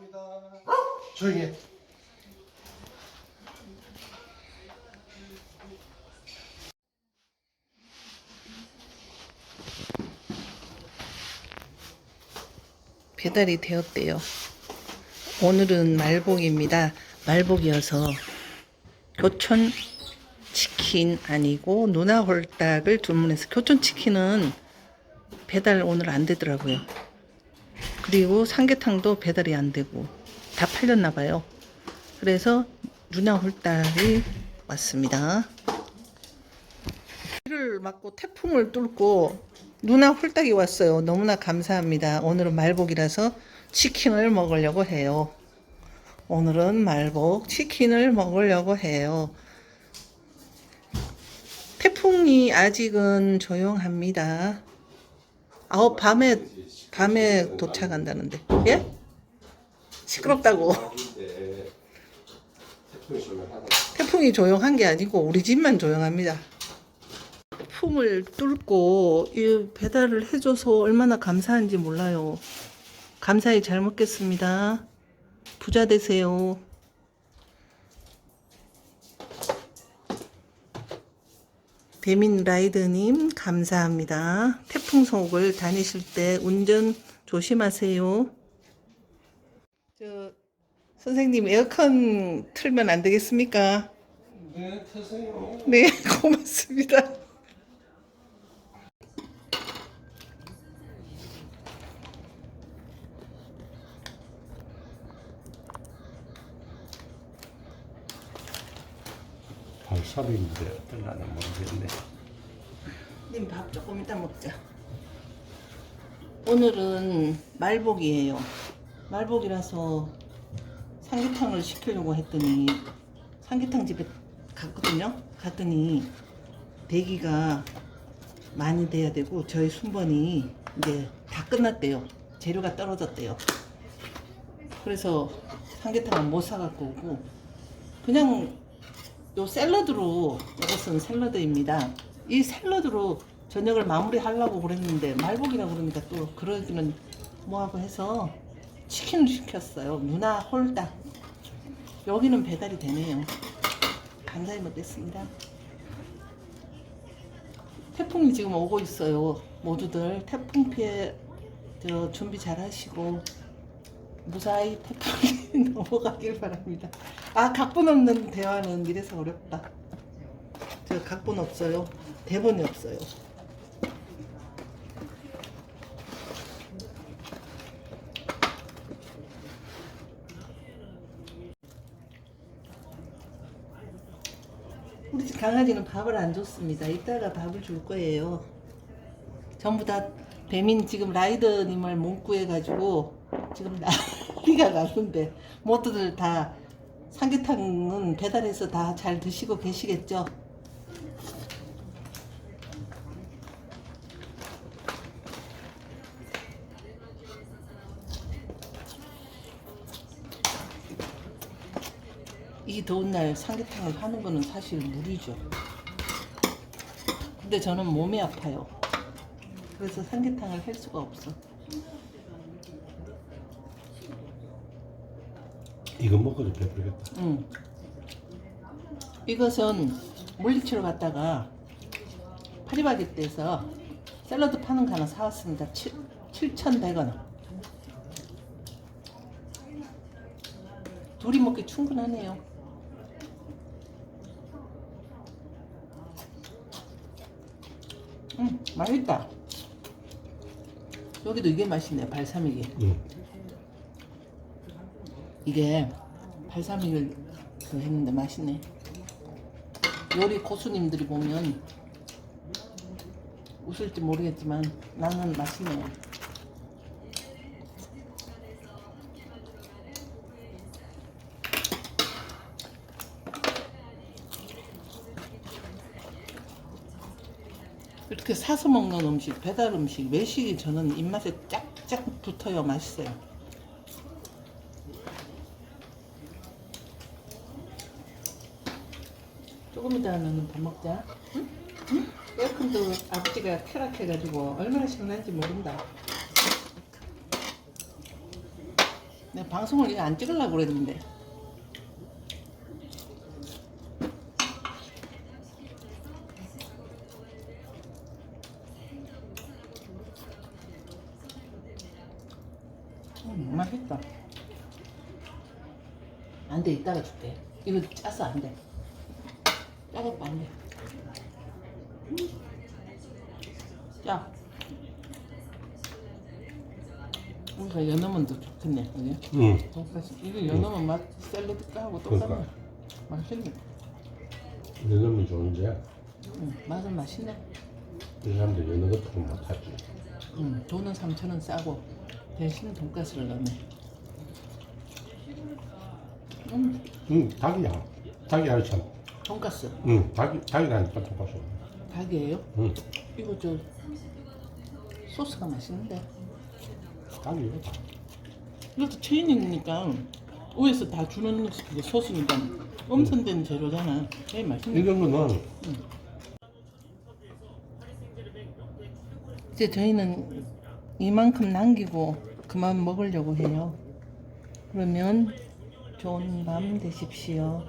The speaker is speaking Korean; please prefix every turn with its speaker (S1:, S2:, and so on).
S1: 감사합니다. 조용히 해.
S2: 배달이 되었대요. 오늘은 말복입니다. 말복이어서 교촌 치킨 아니고 누나 홀딱을 주문해서 교촌 치킨은 배달 오늘 안 되더라고요. 그리고 삼계탕도 배달이 안 되고 다 팔렸나 봐요. 그래서 누나 홀딱이 왔습니다. 비를 맞고 태풍을 뚫고 누나 홀딱이 왔어요. 너무나 감사합니다. 오늘은 말복이라서 치킨을 먹으려고 해요. 오늘은 말복 치킨을 먹으려고 해요. 태풍이 아직은 조용합니다. 아우 밤에 밤에 도착한다는데 예? 시끄럽다고 태풍이 조용한 게 아니고 우리 집만 조용합니다. 품을 뚫고 이 배달을 해줘서 얼마나 감사한지 몰라요. 감사히 잘 먹겠습니다. 부자 되세요. 배민 라이드님 감사합니다. 태풍 속을 다니실 때 운전 조심하세요. 저 선생님 에어컨 틀면 안 되겠습니까?
S1: 네, 타세요.
S2: 네, 고맙습니다.
S1: 발사비인데 어떨라나 모르겠네.
S2: 님 밥 조금 이따 먹자. 오늘은 말복이에요. 말복이라서 삼계탕을 시키려고 했더니 삼계탕 집에 갔거든요. 갔더니 대기가 많이 돼야 되고 저희 순번이 이제 다 끝났대요. 재료가 떨어졌대요. 그래서 삼계탕을 못 사갖고 오고 그냥 요 샐러드로 이것은 샐러드입니다. 이 샐러드로 저녁을 마무리하려고 그랬는데 말복이라고 그러니까 또 그러기는 뭐하고 해서 치킨을 시켰어요. 누나 홀딱. 여기는 배달이 되네요. 감사히 먹겠습니다. 태풍이 지금 오고 있어요. 모두들 태풍 피해 저 준비 잘 하시고 무사히 태풍이 넘어가길 바랍니다. 아 각본 없는 대화는 이래서 어렵다. 저 각본 없어요. 대본이 없어요. 우리 집 강아지는 밥을 안 줬습니다. 이따가 밥을 줄 거예요. 전부 다 배민 지금 라이더님을 몽구해가지고 지금 난리가 났는데 모두들 다 삼계탕은 배달해서 다 잘 드시고 계시겠죠? 이 더운 날 삼계탕을 하는 거는 사실 무리죠. 근데 저는 몸이 아파요. 그래서 삼계탕을 할 수가 없어.
S1: 이거 먹어도 배부르겠다.
S2: 응. 이것은 물리치러 갔다가 파리바게뜨에서 샐러드 파는 거 하나 사왔습니다. 7, 7,100원. 둘이 먹기 충분하네요. 음, 맛있다. 여기도 이게 맛있네, 발사믹이.
S1: 응.
S2: 이게 발사믹을 그 했는데 맛있네. 요리 고수님들이 보면 웃을지 모르겠지만 나는 맛있네요. 이렇게 사서 먹는 음식, 배달 음식, 외식이 저는 입맛에 짝짝 붙어요. 맛있어요. 조금 이따는 밥 먹자. 응? 응? 에어컨도 아버지가 쾌락해가지고 얼마나 시원한지 모른다. 내가 방송을 이거 안 찍으려고 그랬는데. 음, 맛있다. 안 돼, 이따가 줄게. 이거 짜서 안 돼. 짜갖고 안 돼. 짜. 우리가 연어면 더 좋겠네, 그지?
S1: 응.
S2: 이거 연어면 맛 샐러드하고 똑같네.
S1: 그러니까.
S2: 맛있네.
S1: 연어면 좋은데
S2: 응, 맛은 맛있네.
S1: 이 사람들 연어 같은 거 못하지.
S2: 응, 돈은 3천 원 싸고 대신 돈가스를 넣네. 음,
S1: 응, 닭이야. 닭이야 참.
S2: 돈가스.
S1: 응, 닭이 닭이라니까 똑같어.
S2: 닭이에요?
S1: 응,
S2: 이거 저 소스가 맛있는데.
S1: 닭이야.
S2: 이것도 체인이니까 위에서 다 주는 그 소스니까 엄선된 재료잖아. 제일 맛있네.
S1: 이런 거는
S2: 이제 저희는 이만큼 남기고 그만 먹으려고 해요. 그러면 좋은 밤 되십시오.